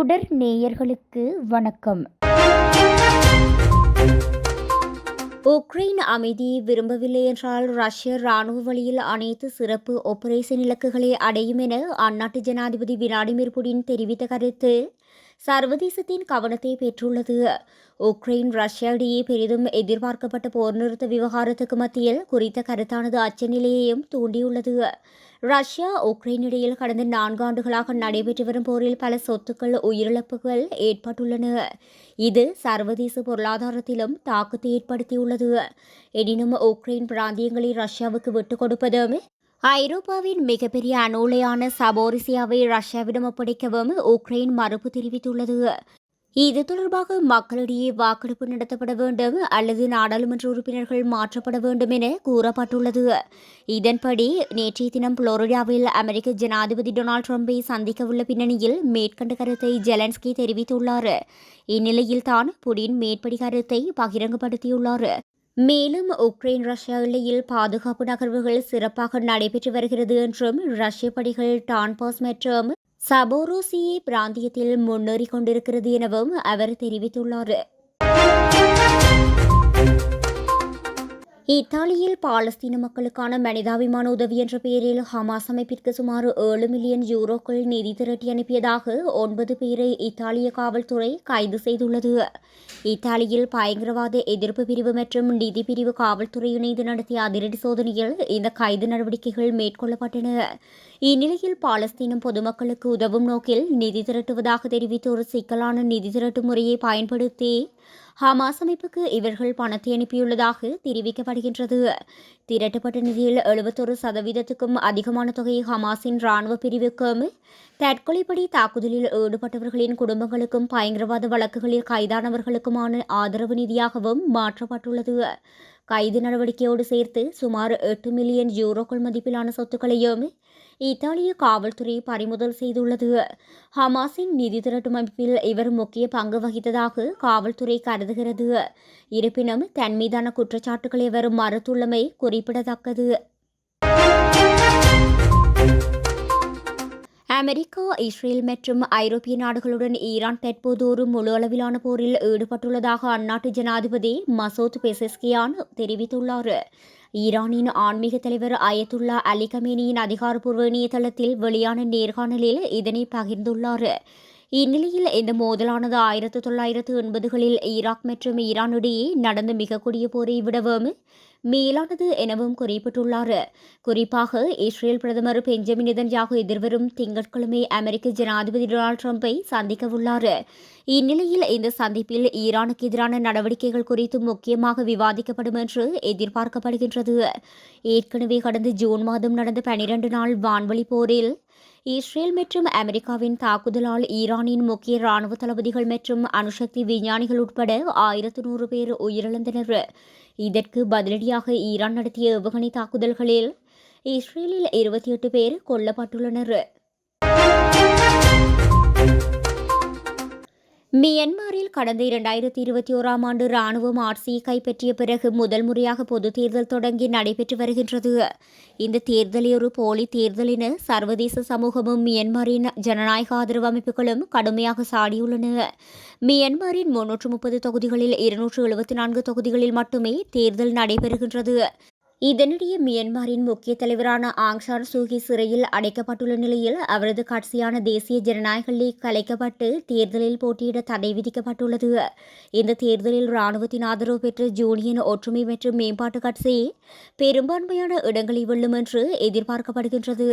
தொடர் நேயர்களுக்கு வணக்கம். உக்ரைன் அமைதியை விரும்பவில்லை என்றால் ரஷ்ய ராணுவ வழியில் அனைத்து சிறப்பு ஆபரேஷன் இலக்குகளை அடையும் என அந்நாட்டு ஜனாதிபதி விளாடிமிர் புடின் தெரிவித்த கருத்து. சர்வதேசத்தின் கவனத்தை பெற்றுள்ளது. உக்ரைன் ரஷ்யா இடையே பெரிதும் எதிர்பார்க்கப்பட்ட போர் நிறுத்த விவகாரத்துக்கு மத்தியில் குறித்த கருத்தானது அச்ச நிலையையும் தூண்டியுள்ளது. ரஷ்யா உக்ரைன் இடையில் கடந்த நான்கு ஆண்டுகளாக நடைபெற்று வரும் போரில் பல சொத்துக்கள் உயிரிழப்புகள் ஏற்பட்டுள்ளன. இது சர்வதேச பொருளாதாரத்திலும் தாக்கத்தை ஏற்படுத்தியுள்ளது. எனினும் உக்ரைன் பிராந்தியங்களை ரஷ்யாவுக்கு விட்டுக் கொடுப்பதும் ஐரோப்பாவின் மிகப்பெரிய அணு உலையான சபோரிசியாவை ரஷ்யாவிடம் ஒப்படைக்கவும் உக்ரைன் மறுப்பு தெரிவித்துள்ளது. இது தொடர்பாக மக்களிடையே வாக்கெடுப்பு நடத்தப்பட வேண்டும் அல்லது நாடாளுமன்ற உறுப்பினர்கள் மாற்றப்பட வேண்டும் என கூறப்பட்டுள்ளது. இதன்படி நேற்றைய தினம் புளோரிடாவில் அமெரிக்க ஜனாதிபதி டொனால்ட் ட்ரம்பை சந்திக்கவுள்ள பின்னணியில் மேற்கண்ட கருத்தை ஜெலன்ஸ்கி தெரிவித்துள்ளார். இந்நிலையில் தான் புடின் மேற்படி கருத்தை பகிரங்கப்படுத்தியுள்ளார். மேலும் உக்ரைன் ரஷ்யா எல்லையில் பாதுகாப்பு நகர்வுகள் சிறப்பாக நடைபெற்று வருகிறது என்றும் ரஷ்ய படைகள் டான்பாஸ் மற்றும் சபோரோசியே பிராந்தியத்தில் முன்னேறிக் கொண்டிருக்கிறது எனவும் அவர் தெரிவித்துள்ளார். இத்தாலியில் பாலஸ்தீன மக்களுக்கான மனிதாபிமான உதவி என்ற பெயரில் ஹமாஸ் அமைப்பிற்கு சுமார் ஏழு மில்லியன் யூரோக்கள் நிதி திரட்டி அனுப்பியதாக ஒன்பது பேரை இத்தாலிய காவல்துறை கைது செய்துள்ளது. இத்தாலியில் பயங்கரவாத எதிர்ப்பு பிரிவு மற்றும் நிதி பிரிவு காவல்துறை இணைந்து நடத்திய அதிரடி சோதனையில் இந்த கைது நடவடிக்கைகள் மேற்கொள்ளப்பட்டன. இந்நிலையில் பாலஸ்தீனம் பொதுமக்களுக்கு உதவும் நோக்கில் நிதி திரட்டுவதாக தெரிவித்த ஒரு சிக்கலான நிதி திரட்டு முறையை பயன்படுத்தி ஹமாஸ் அமைப்புக்கு இவர்கள் பணத்தை அனுப்பியுள்ளதாக தெரிவிக்கப்படுகின்றது. திரட்டப்பட்ட நிதியில் எழுபத்தொரு சதவீதத்துக்கும் அதிகமான தொகையை ஹமாஸின் ராணுவ பிரிவுக்கும் தற்கொலைப்படி தாக்குதலில் ஈடுபட்டவர்களின் குடும்பங்களுக்கும் பயங்கரவாத வழக்குகளில் கைதானவர்களுக்குமான ஆதரவு நிதியாகவும் மாற்றப்பட்டுள்ளது. கைது நடவடிக்கையோடு சேர்த்து சுமார் எட்டு மில்லியன் யூரோக்கள் மதிப்பிலான சொத்துக்களையும் இத்தாலிய காவல்துறை பறிமுதல் செய்துள்ளது. ஹமாஸின் நிதி திரட்டும் அமைப்பில் இவர் முக்கிய பங்கு வகித்ததாக காவல்துறை கருதுகிறது. இருப்பினும் தன் மீதான குற்றச்சாட்டுகளை இவர் மறுத்துள்ளமை குறிப்பிடத்தக்கது. அமெரிக்கா இஸ்ரேல் மற்றும் ஐரோப்பிய நாடுகளுடன் ஈரான் தற்போது ஒரு முழு அளவிலான போரில் ஈடுபட்டுள்ளதாக அந்நாட்டு ஜனாதிபதி மசோத் பெசஸ்கியான் தெரிவித்துள்ளார். ஈரானின் ஆன்மீக தலைவர் அயத்துல்லா அலி கமேனியின் அதிகாரப்பூர்வ இணையதளத்தில் வெளியான நேர்காணலில் இதனை பகிர்ந்துள்ளார். இந்நிலையில் இந்த மோதலானது ஆயிரத்து தொள்ளாயிரத்து எண்பதுகளில் ஈராக் மற்றும் ஈரான் இடையே நடந்த மிக கொடிய போரை விடவும் மேலானது எனவும் குறிப்பிட்டுள்ளார். குறிப்பாக இஸ்ரேல் பிரதமர் பெஞ்சமின் நிதன்யாகு எதிர்வரும் திங்கட்கிழமை அமெரிக்க ஜனாதிபதி டொனால்டு ட்ரம்பை சந்திக்கவுள்ளார் இந்நிலையில் இந்த சந்திப்பில் ஈரானுக்கு எதிரான நடவடிக்கைகள் குறித்து முக்கியமாக விவாதிக்கப்படும் என்று எதிர்பார்க்கப்படுகின்றது. ஏற்கனவே கடந்த ஜூன் மாதம் நடந்த பனிரண்டு நாள் வான்வழி போரில் இஸ்ரேல் மற்றும் அமெரிக்காவின் தாக்குதலால் ஈரானின் முக்கிய ராணுவ தளபதிகள் மற்றும் அணுசக்தி விஞ்ஞானிகள் உட்பட ஆயிரத்து நூறு பேர் உயிரிழந்தனர். இதற்கு பதிலடியாக ஈரான் நடத்திய ஏவுகணை தாக்குதல்களில் இஸ்ரேலில் இருபத்தி எட்டு பேர் கொல்லப்பட்டுள்ளனர். மியன்மாரில் கடந்த இரண்டாயிரத்தி இருபத்தி ஓராம் ஆண்டு ராணுவம் ஆட்சியை கைப்பற்றிய பிறகு முதல் முறையாக பொது தேர்தல் தொடங்கி நடைபெற்று வருகின்றது. இந்த தேர்தலை ஒரு போலி தேர்தல் என சர்வதேச சமூகமும் மியன்மாரின் ஜனநாயக ஆதரவு அமைப்புகளும் கடுமையாக சாடியுள்ளன. மியன்மாரின் முன்னூற்று முப்பது தொகுதிகளில் இருநூற்று எழுபத்தி நான்கு தொகுதிகளில் மட்டுமே தேர்தல் நடைபெறுகின்றது. இதனிடையே மியன்மாரின் முக்கிய தலைவரான ஆங்சான் சூகி சிறையில் அடைக்கப்பட்டுள்ள நிலையில் அவரது கட்சியான தேசிய ஜனநாயக லீக் கலைக்கப்பட்டு தேர்தலில் போட்டியிட தடை விதிக்கப்பட்டுள்ளது. இந்த தேர்தலில் ராணுவத்தின் ஆதரவு பெற்ற ஜூனியன் ஒற்றுமை மற்றும் மேம்பாட்டு கட்சி பெரும்பான்மையான இடங்களை வெல்லும் என்று எதிர்பார்க்கப்படுகின்றது.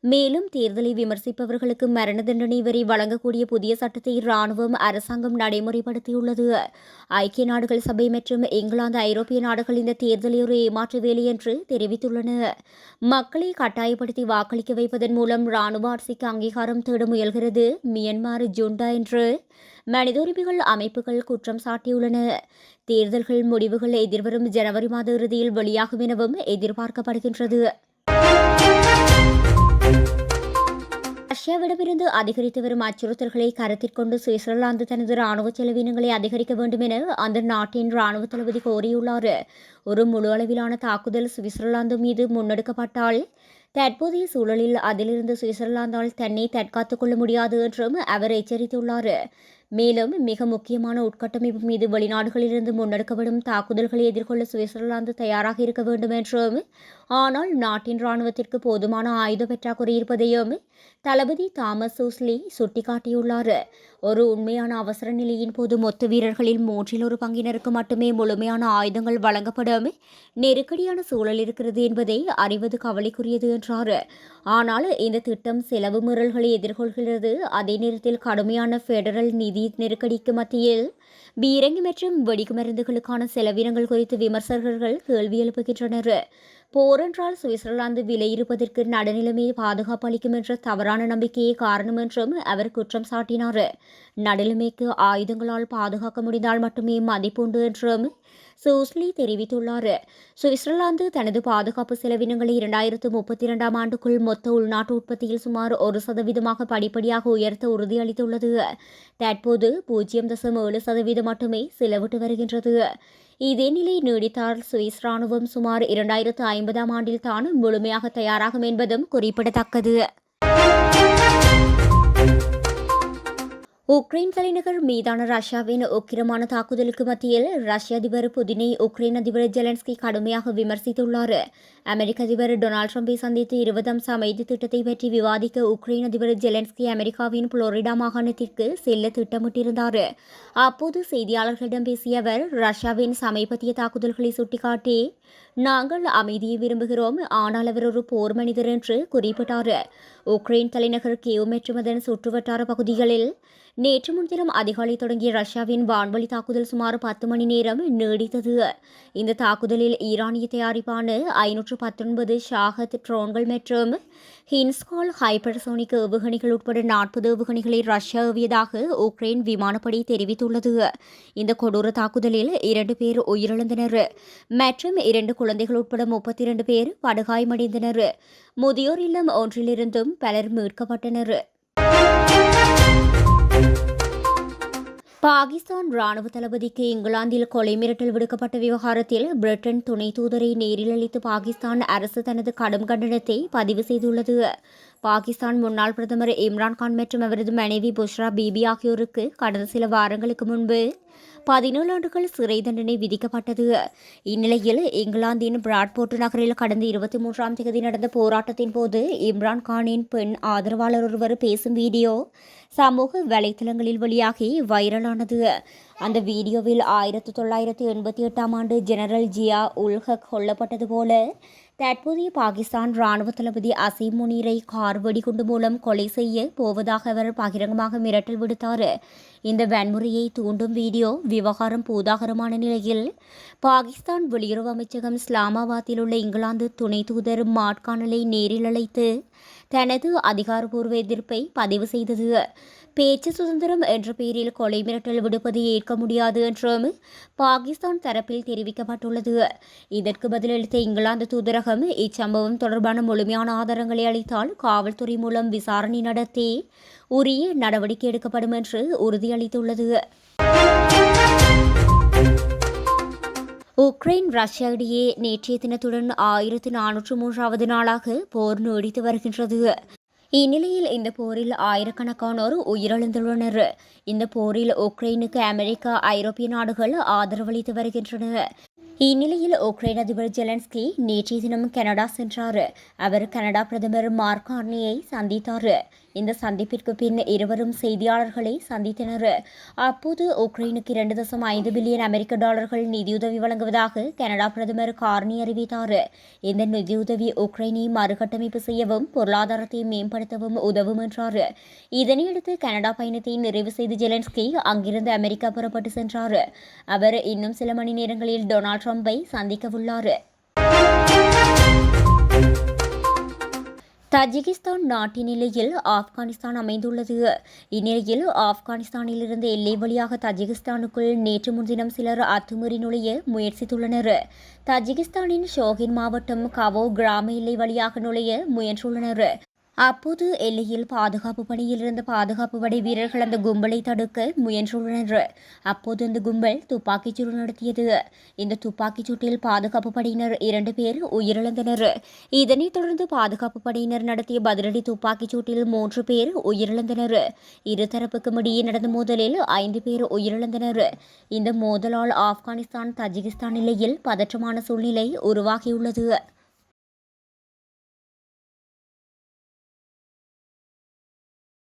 மேலும் தேர்தலை விமர்சிப்பவர்களுக்கு மரண தண்டனை வரை வழங்கக்கூடிய புதிய சட்டத்தை ராணுவம் அரசாங்கம் நடைமுறைப்படுத்தியுள்ளது. ஐக்கிய நாடுகள் சபை மற்றும் இங்கிலாந்து ஐரோப்பிய நாடுகள் இந்த தேர்தலில் ஒரு ஏமாற்று வேலை என்று தெரிவித்துள்ளன மக்களை கட்டாயப்படுத்தி வாக்களிக்க வைப்பதன் மூலம் ராணுவ ஆட்சிக்கு அங்கீகாரம் தேட முயல்கிறது மியன்மார் ஜுண்டா என்று மனித உரிமைகள் அமைப்புகள் குற்றம் சாட்டியுள்ளன. தேர்தல்கள் முடிவுகள் எதிர்வரும் ஜனவரி மாத இறுதியில் வெளியாகும் எனவும் எதிர்பார்க்கப்படுகின்றது. ரஷ்யாவிடமிருந்து அதிகரித்து வரும் அச்சுறுத்தல்களை கருத்தில் கொண்டு சுவிட்சர்லாந்து தனது ராணுவ செலவினங்களை அதிகரிக்க வேண்டும் என அந்த நாட்டின் ராணுவ தளபதி கோரியுள்ளார். ஒரு முழு அளவிலான தாக்குதல் சுவிட்சர்லாந்து மீது முன்னெடுக்கப்பட்டால் தற்போதைய சூழலில் அதிலிருந்து சுவிட்சர்லாந்தால் தன்னை தற்காத்துக் கொள்ள முடியாது என்றும் அவர் எச்சரித்துள்ளார். மேலும் மிக முக்கியமான உட்கட்டமைப்பு மீது வெளிநாடுகளிலிருந்து முன்னெடுக்கப்படும் தாக்குதல்களை எதிர்கொள்ள சுவிட்சர்லாந்து தயாராக இருக்க வேண்டும் என்றும் ஆனால் நாட்டின் ராணுவத்திற்கு போதுமான ஆயுத பற்றாக்குறை இருப்பதையும் தளபதி தாமஸ் ஹூஸ்லி சுட்டிக்காட்டியுள்ளார். ஒரு உண்மையான அவசர நிலையின் போது மொத்த வீரர்களில் மூன்றில் ஒரு பங்கினருக்கு மட்டுமே முழுமையான ஆயுதங்கள் வழங்கப்படும் நெருக்கடியான சூழல் இருக்கிறது என்பதை அறிவது கவலைக்குரியது என்றார். ஆனால் இந்த திட்டம் செலவு மீறல்களை எதிர்கொள்கிறது. அதே நேரத்தில் கடுமையான ஃபெடரல் நிதி நெருக்கடிக்கு மத்தியில் பீரங்கி மற்றும் வெடிக்குமருந்துகளுக்கான செலவினங்கள் குறித்து விமர்சகர்கள் கேள்வி எழுப்புகின்றனர். போரென்றால் சுவிட்சர்லாந்து விலையிருப்பதற்கு நடுநிலைமையை பாதுகாப்பு அளிக்கும் என்ற தவறான நம்பிக்கையே காரணம் என்றும் அவர் குற்றம் சாட்டினார். நடுநிலைமைக்கு ஆயுதங்களால் பாதுகாக்க முடிந்தால் மட்டுமே மதிப்புண்டு என்றும் சூஸ்லி தெரிவித்துள்ளார். சுவிட்சர்லாந்து தனது பாதுகாப்பு செலவினங்களை இரண்டாயிரத்து முப்பத்தி இரண்டாம் ஆண்டுக்குள் மொத்த உள்நாட்டு உற்பத்தியில் சுமார் ஒரு சதவீதமாக படிப்படியாக உயர்த்த உறுதியளித்துள்ளது. தற்போது பூஜ்ஜியம் தசம் ஏழு சதவீதம் மட்டுமே செலவிட்டு வருகின்றது. இதே நிலை நீடித்தால் சுவிஸ் ராணுவம் சுமார் இரண்டாயிரத்து ஐம்பதாம் ஆண்டில் தான் முழுமையாக தயாராகும் என்பதும் குறிப்பிடத்தக்கது. உக்ரைன் தலைநகர் மீதான ரஷ்யாவின் உக்கிரமான தாக்குதலுக்கு மத்தியில் ரஷ்ய அதிபர் புதினை உக்ரைன் அதிபர் ஜெலன்ஸ்கி கடுமையாக விமர்சித்துள்ளார். அமெரிக்க அதிபர் டொனால்டு ட்ரம்பை சந்தித்து இருபது அம்ச அமைதி திட்டத்தை பற்றி விவாதிக்க உக்ரைன் அதிபர் ஜெலன்ஸ்கி அமெரிக்காவின் புளோரிடா மாகாணத்திற்கு செல்ல திட்டமிட்டிருந்தார். அப்போது செய்தியாளர்களிடம் பேசிய அவர் ரஷ்யாவின் சமீபத்திய தாக்குதல்களை சுட்டிக்காட்டி நாங்கள் அமைதியை விரும்புகிறோம் ஆனால் அவர் ஒரு போர் மனிதர் என்று குறிப்பிட்டார். உக்ரைன் தலைநகர் கேவ் மற்றும் அதன் சுற்றுவட்டார பகுதிகளில் நேற்று முன்தினம் அதிகாலை தொடங்கிய ரஷ்யாவின் வான்வழி தாக்குதல் சுமார் பத்து மணி நேரம் நீடித்தது. இந்த தாக்குதலில் ஈரானிய தயாரிப்பான ஐநூற்று பத்தொன்பது ஷாகத் ட்ரோன்கள் மற்றும் ஹின்ஸ்கால் ஹைப்பர்சோனிக் ஏவுகணைகள் உட்பட நாற்பது ஏவுகணைகளை ரஷ்யா ஏவியதாக உக்ரைன் விமானப்படை தெரிவித்துள்ளது. இந்த கொடூர தாக்குதலில் இரண்டு பேர் உயிரிழந்தனர். மற்றும் இரண்டு குழந்தைகள் உட்பட முப்பத்தி இரண்டு பேர் படுகாயமடைந்தனர். முதியோர் இல்லம் ஒன்றிலிருந்தும் பலர் மீட்கப்பட்டனர். பாகிஸ்தான் ராணுவ தளபதிக்கு இங்கிலாந்தில் கொலை மிரட்டல் விடுக்கப்பட்ட விவகாரத்தில் பிரிட்டன் துணை தூதரை நேரில் அளித்து பாகிஸ்தான் அரசு தனது கடும் கண்டனத்தை பதிவு செய்துள்ளது. பாகிஸ்தான் முன்னாள் பிரதமர் இம்ரான்கான் மற்றும் அவரது மனைவி புஷ்ரா பீபி ஆகியோருக்கு கடந்த சில வாரங்களுக்கு முன்பு பதினேழு ஆண்டுகள் சிறை தண்டனை விதிக்கப்பட்டது. இந்நிலையில் இங்கிலாந்தின் பிராட்போர்ட் நகரில் கடந்த இருபத்தி மூன்றாம் தேதி நடந்த போராட்டத்தின் போது இம்ரான் கானின் பெண் ஆதரவாளர் ஒருவர் பேசும் வீடியோ சமூக வலைதளங்களில் வெளியாகி வைரலானது. அந்த வீடியோவில் ஆயிரத்தி தொள்ளாயிரத்தி எண்பத்தி எட்டாம் ஆண்டு ஜெனரல் ஜியா உல்ஹக் கொல்லப்பட்டது போல தற்போதைய பாகிஸ்தான் ராணுவ தளபதி அசீம் முனீரை கார் வெடிகுண்டு மூலம் கொலை செய்ய போவதாக அவர் பகிரங்கமாக மிரட்டல் விடுத்தார். இந்த வன்முறையை தூண்டும் வீடியோ விவகாரம் பூதாகரமான நிலையில் பாகிஸ்தான் வெளியுறவு அமைச்சகம் இஸ்லாமாபாத்தில் உள்ள இங்கிலாந்து துணை தூதர் மாட்கானலை நேரில் அழைத்து தனது அதிகாரப்பூர்வ எதிர்ப்பை பதிவு செய்தது. பேச்சு சுதந்திரம் என்ற பெயரில் கொலை மிரட்டல் விடுப்பதை ஏற்க முடியாது என்றும் பாகிஸ்தான் தரப்பில் தெரிவிக்கப்பட்டுள்ளது. இதற்கு பதிலளித்த இங்கிலாந்து தூதரகம் இச்சம்பவம் தொடர்பான முழுமையான ஆதாரங்களை அளித்தால் காவல்துறை மூலம் விசாரணை நடத்தி உரிய நடவடிக்கை எடுக்கப்படும் என்று உறுதியளித்துள்ளது. உக்ரைன் ரஷ்யா இடையே நேற்றைய தினத்துடன் ஆயிரத்து நானூற்று மூன்றாவது நாளாக போர் நீடித்து வருகின்றது. இந்நிலையில் இந்த போரில் ஆயிரக்கணக்கானோர் உயிரிழந்துள்ளனர். இந்த போரில் உக்ரைனுக்கு அமெரிக்கா ஐரோப்பிய நாடுகள் ஆதரவளித்து வருகின்றன. இந்நிலையில் உக்ரைன் அதிபர் ஜெலன்ஸ்கி நேற்றைய தினம் கனடா சென்றார் அவர் கனடா பிரதமர் மார்க் கார்னியை சந்தித்தார் இந்த சந்திப்பிற்கு பின் இருவரும் செய்தியாளர்களை சந்தித்தனர் அப்போது உக்ரைனுக்கு இரண்டு தசம் ஐந்து பில்லியன் அமெரிக்க டாலர்கள் நிதியுதவி வழங்குவதாக கனடா பிரதமர் கார்னி அறிவித்தார் இந்த நிதியுதவி உக்ரைனை மறுகட்டமைப்பு செய்யவும் பொருளாதாரத்தை மேம்படுத்தவும் உதவும் என்றார் இதனையடுத்து கனடா பயணத்தை நிறைவு செய்து ஜெலன்ஸ்கி அங்கிருந்து அமெரிக்கா புறப்பட்டு சென்றார் அவர் இன்னும் சில மணி நேரங்களில் டொனால்ட் ட்ரம்பை சந்திக்கவுள்ளார் தஜிகிஸ்தான் நாட்டின் நிலையில் ஆப்கானிஸ்தான் அமைந்துள்ளது. இந்நிலையில் ஆப்கானிஸ்தானிலிருந்து எல்லை வழியாக தஜிகிஸ்தானுக்குள் நேற்று முன்தினம் சிலர் அத்துமீறி நுழைய முயற்சித்துள்ளனர். தஜிகிஸ்தானின் ஷோகின் மாவட்டம் கவோ கிராம எல்லை வழியாக நுழைய முயன்றுள்ளனர். அப்போது எல்லையில் பாதுகாப்பு பணியில் இருந்த பாதுகாப்பு படை வீரர்கள் அந்த கும்பலை தடுக்க முயன்றுள்ளனர். அப்போது அந்த கும்பல் துப்பாக்கிச் சூடு நடத்தியது. இந்த துப்பாக்கிச் சூட்டில் பாதுகாப்பு படையினர் இரண்டு பேர் உயிரிழந்தனர். இதனைத் தொடர்ந்து பாதுகாப்பு படையினர் நடத்திய பதிலடி துப்பாக்கிச் சூட்டில் மூன்று பேர் உயிரிழந்தனர். இருதரப்புக்கும் இடையே நடந்த மோதலில் ஐந்து பேர் உயிரிழந்தனர். இந்த மோதலால் ஆப்கானிஸ்தான் தஜிகிஸ்தான் நிலையில் பதற்றமான சூழ்நிலை உருவாகியுள்ளது.